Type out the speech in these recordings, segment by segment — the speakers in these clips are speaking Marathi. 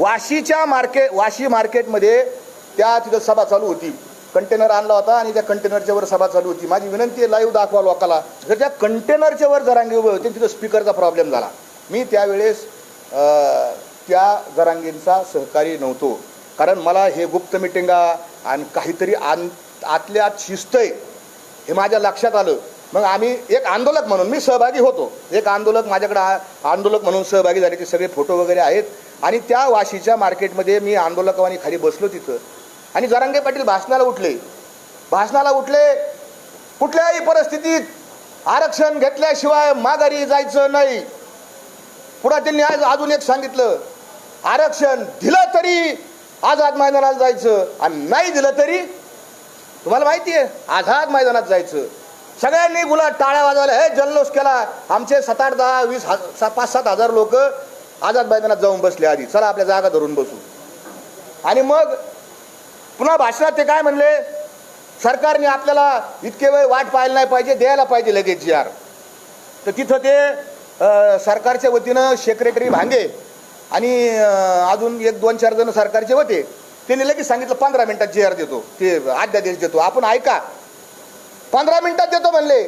वाशीच्या मार्केट वाशी मार्केटमध्ये त्या तिथं सभा चालू होती. कंटेनर आणला होता आणि त्या कंटेनरच्या वर सभा चालू होती. माझी विनंती आहे लाईव्ह दाखवा लोकाला. जर त्या कंटेनरच्या वर जरांगे उभे होते तिथं स्पीकरचा प्रॉब्लेम झाला. मी त्यावेळेस त्या जरांगींचा सहकारी नव्हतो. कारण मला हे गुप्त मिटिंगा आणि काहीतरी आन आतल्या आत शिस्त आहे हे माझ्या लक्षात आलं. मग आम्ही एक आंदोलक म्हणून मी सहभागी होतो. एक आंदोलक माझ्याकडे आंदोलक म्हणून सहभागी झाले ते सगळे फोटो वगैरे आहेत. आणि त्या वाशीच्या मार्केटमध्ये मी आंदोलकवानी खाली बसलो तिथं. आणि जरांगे पाटील भाषणाला उठले. भाषणाला उठले कुठल्याही परिस्थितीत आरक्षण घेतल्याशिवाय माघारी जायचं नाही. पुढे त्यांनी आज अजून एक सांगितलं आरक्षण दिलं तरी आझाद मैदानात जायचं आणि नाही दिलं तरी तुम्हाला माहिती आहे आझाद मैदानात जायचं. सगळ्यांनी गुलाब टाळ्या वाजवल्या हे जल्लोष केला. आमचे सात आठ दहा वीस हजार पाच सात हजार लोक आझाद मैदानात जाऊन बसले आधी. चला आपल्या जागा धरून बसू. आणि मग पुन्हा भाषणात ते काय म्हणले? सरकारने आपल्याला इतके वेळ वाट पाहायला नाही पाहिजे द्यायला पाहिजे लगेच यार आर. तर तिथं ते सरकारच्या वतीनं सेक्रेटरी भांगे आणि अजून एक दोन चार जण सरकारचे होते. त्यांनी लगेच सांगितलं पंधरा मिनिटात जी आर देतो ते अध्यादेश देतो. आपण ऐका पंधरा मिनिटात देतो म्हणले.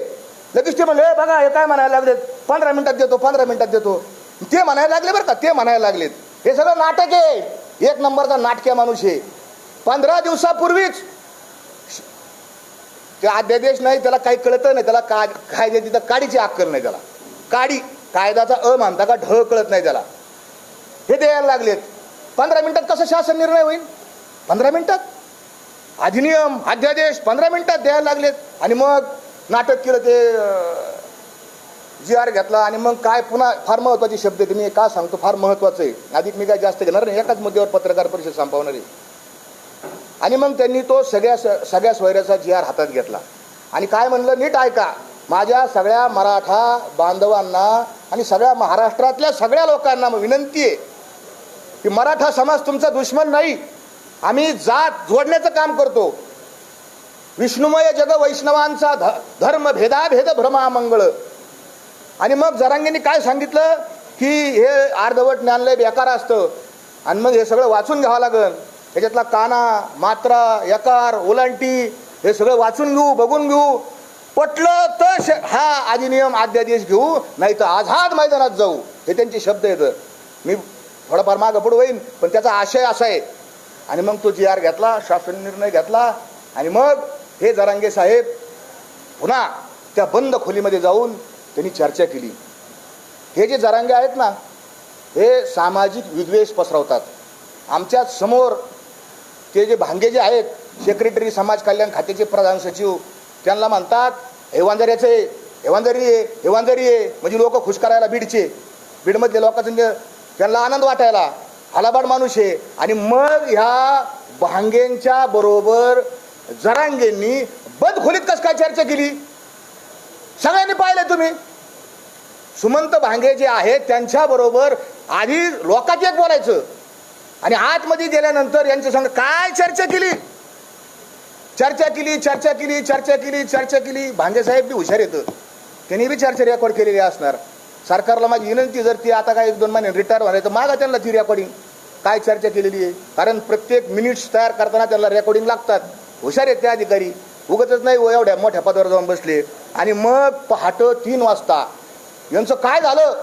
लगेच ते म्हणले "हे बघा हे काय म्हणायला लागलेत? पंधरा मिनिटात देतो पंधरा मिनिटात देतो. ते म्हणायला लागले बरं का ते म्हणायला लागलेत. हे सगळं नाटक आहे. एक नंबरचा नाटक्या माणूस आहे. पंधरा दिवसापूर्वीच ते अध्यादेश नाही त्याला काही कळत नाही त्याला का कायदे तिथं काडीची अक्कल नाही त्याला. काडी कायद्याचा अ मानता का ढ कळत नाही त्याला. हे द्यायला लागलेत. पंधरा मिनिटात कसं शासन निर्णय होईल? पंधरा मिनिटात? अधिनियम अध्यादेश पंधरा मिनिटात द्यायला लागलेत. आणि मग नाटक केलं ते जी आर घेतला. आणि मग काय पुन्हा फार महत्त्वाचे शब्द आहेत मी का सांगतो? फार महत्वाचं आहे. अधिक मी काय जास्त घेणार नाही. एकाच मुद्द्यावर पत्रकार परिषद संपवणार आहे. आणि मग त्यांनी तो सगळ्या सगळ्या सोयऱ्याचा जी आर हातात घेतला. आणि काय म्हणलं? नीट ऐका. माझ्या सगळ्या मराठा बांधवांना आणि सगळ्या महाराष्ट्रातल्या सगळ्या लोकांना मग विनंती आहे की मराठा समाज तुमचा दुश्मन नाही. आम्ही जात जोडण्याचं काम करतो. विष्णुमय जग वैष्णवांचा ध धर्म भेदाभेद भ्रमामंगळ. आणि मग जरांगींनी काय सांगितलं? की हे अर्धवट ज्ञानलय बेकार असतं. आणि मग हे सगळं वाचून घ्यावं लागेल त्याच्यातला काना मात्रा यकार ओलांटी हे सगळं वाचून घेऊ बघून घेऊ. पटलं तर हा अधिनियम अध्यादेश घेऊ नाही तर आझाद मैदानात जाऊ. हे त्यांचे शब्द आहेत. मी थोडाफार मागं पुढं होईन पण त्याचा आशय असा आहे. आणि मग तो जी आर घेतला शासन निर्णय घेतला आणि मग हे जरांगे साहेब पुन्हा त्या बंद खोलीमध्ये जाऊन त्यांनी चर्चा केली. हे जे जरांगे आहेत ना हे सामाजिक विद्वेष पसरवतात. आमच्यासमोर ते जे भांगे जे आहेत सेक्रेटरी समाज कल्याण खात्याचे प्रधान सचिव त्यांना म्हणतात हेवांजऱ्याचे हेवांजरी आहे हेवांजरी आहे म्हणजे लोक खुश करायला बीडचे. बीडमधले लोकांचं म्हणजे त्यांना आनंद वाटायला. हलाबाड माणूस आहे. आणि मग ह्या भांगेंच्या बरोबर जरांगेंनी बंद खोलीत कस काय चर्चा केली? सगळ्यांनी पाहिलं तुम्ही. सुमंत भांगे जे आहेत त्यांच्याबरोबर आधी लोकात एक बोलायचं. आणि आतमध्ये गेल्यानंतर यांच्या संग काय चर्चा केली? चर्चा केली चर्चा केली चर्चा केली चर्चा केली. भांगे साहेब बी हुशार येतं त्यांनी बी चर्चा रेकॉर्ड केलेली असणार. सरकारला माझी विनंती जर ती आता काय एक दोन महिने रिटायर व्हायला तर मागा त्यांना ती रेकॉर्डिंग काय चर्चा केलेली आहे? कारण प्रत्येक मिनिट्स तयार करताना त्यांना रेकॉर्डिंग लागतात. हुशार आहेत ते अधिकारी. उगतच नाही व एवढ्या मोठ्या पदावर जाऊन बसले. आणि मग पहाटं तीन वाजता. यांचं काय झालं?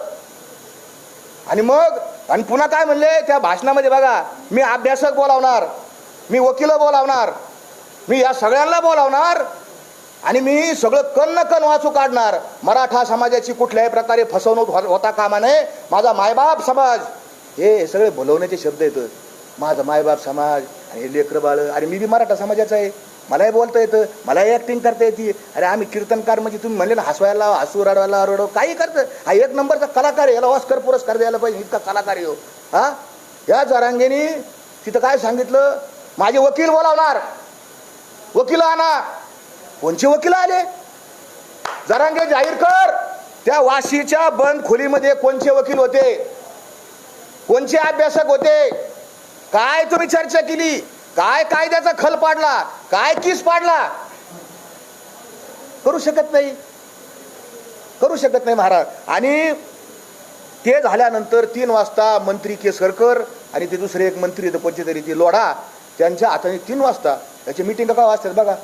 आणि मग आणि पुन्हा काय म्हणले? त्या भाषणामध्ये बघा मी अभ्यासक बोलावणार मी वकील बोलावणार मी या सगळ्यांना बोलावणार आणि मी सगळं कण कण वाचू काढणार. मराठा समाजाची कुठल्याही प्रकारे फसवणूक हो-, होता कामा नये. माझा मायबाप समाज. हे सगळे बोलवण्याचे शब्द येतं माझा मायबाप समाज आणि हे लेकरं बाळ. अरे मी बी मराठा समाजाचा आहे. मलाही बोलता येतं. मलाही ॲक्टिंग करता येते. अरे आम्ही कीर्तनकार म्हणजे तुम्ही म्हणले ना हसवायला हसू रडवायला रडव काही करतं. हा एक नंबरचा कलाकार आहे. याला ऑस्कर पुरस्कार द्यायला पाहिजे. इतका कलाकार येऊ हो. हा? या जरांगेनी तिथं काय सांगितलं? माझे वकील बोलावणार. वकील आणा. कोणचे वकील आले? जरांगे जाहीर कर. त्या वाशीच्या बंद खोलीमध्ये कोणचे वकील होते? कोणचे अभ्यासक होते? काय तुम्ही चर्चा केली? काय कायद्याचा खल पाडला? काय किस पाडला? करू शकत नाही. करू शकत नाही महाराज. आणि ते झाल्यानंतर तीन वाजता मंत्री केसरकर आणि ते दुसरे एक मंत्री येतं तरी ते लोढा त्यांच्या हाताने तीन वाजता त्याची मिटिंग का वाजतात बघा.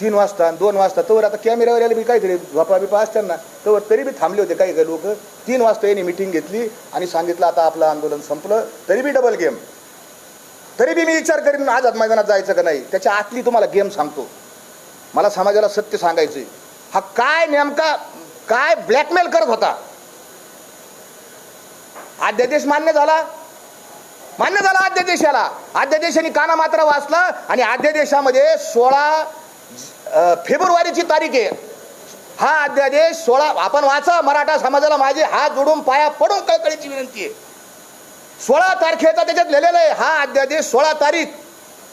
तीन वाजता आणि दोन वाजता. तोवर आता कॅमेऱ्यावर यायला बी काहीतरी झोपा बिपा असतात ना तवर तरी बी थांबले होते काही काही लोक. तीन वाजता यांनी मिटिंग घेतली आणि सांगितलं आता आपलं आंदोलन संपलं. तरी बी डबल गेम तरी बी मी विचार करीन आझाद मैदानात जायचं का नाही? त्याच्या आतली तुम्हाला गेम सांगतो. मला समाजाला सत्य सांगायचं हा काय नेमका काय ब्लॅकमेल करत होता? अध्यादेश मान्य झाला? मान्य झाला अध्यादेशाला. अध्यादेशाने काना मात्र वाचला आणि अध्यादेशामध्ये सोळा फेब्रुवारीची तारीख आहे. हा अध्यादेश सोळा आपण वाचा मराठा समाजाला माझे हात जोडून पाया पडून कळकळीची विनंती आहे. सोळा तारखेचा त्याच्यात लिहिलेलं आहे हा अध्यादेश सोळा तारीख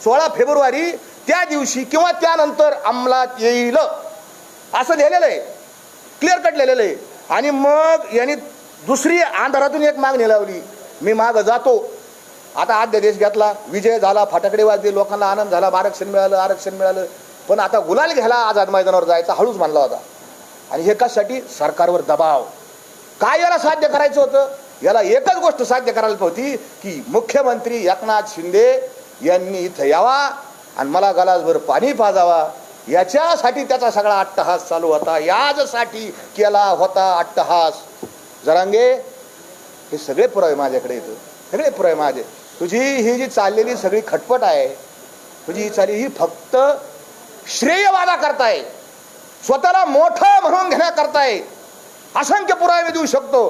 सोळा फेब्रुवारी त्या दिवशी किंवा त्यानंतर अंमलात येईल. असं लिहिलेलं आहे. क्लिअर कट लिहिलेलं आहे. आणि मग यांनी दुसरी अंधारातून एक मागणी लावली मी माग जातो. आता अध्यादेश घेतला. विजय झाला फटाकडे वाजले लोकांना आनंद झाला आरक्षण मिळालं आरक्षण मिळालं. पण आता गुलाल घ्यायला आझाद मैदानावर जायचा हळूच मानला होता. आणि हे कशासाठी? सरकारवर दबाव. काय याला साध्य करायचं होतं? याला एकच गोष्ट साध्य करायला होती की मुख्यमंत्री एकनाथ शिंदे यांनी इथं यावा आणि मला गलासभर पाणी पाजावा. याच्यासाठी त्याचा सगळा अट्टहास चालू होता. याचसाठी केला होता अट्टहास. जरांगे हे सगळे पुरावे माझ्याकडे येतं सगळे पुरावे माझे. तुझी ही जी चाललेली सगळी खटपट आहे तुझी ही चालली ही फक्त श्रेयवादा करताय. स्वतःला मोठं म्हणून घेण्याकरताय. असंख्य पुरावे देऊ शकतो.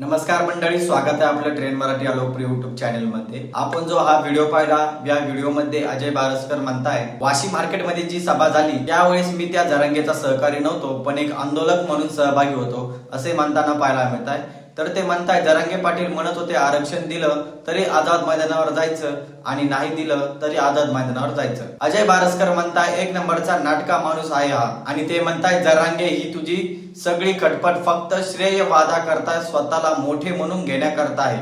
नमस्कार मंडळी स्वागत आहे आपलं ट्रेन मराठी या लोकप्रिय युट्यूब चॅनलमध्ये आपण जो हा व्हिडिओ पाहिला या व्हिडिओमध्ये अजय बारसकर म्हणताय वाशी मार्केटमध्ये जी सभा झाली त्यावेळेस मी त्या जरांगेचा सहकारी नव्हतो पण एक आंदोलक म्हणून सहभागी होतो असे म्हणताना पाहायला मिळत आहे तर ते म्हणताय जरांगे पाटील म्हणत होते आरक्षण दिलं तरी आझाद मैदानावर जायचं आणि नाही दिलं तरी आझाद मैदानावर जायचं. अजय बारसकर म्हणताय एक नंबरचा नाटका माणूस आहे हा. आणि ते म्हणताय जरांगे ही तुझी सगळी खटपट फक्त श्रेय वादा करता स्वतःला मोठे म्हणून घेण्याकरता आहे.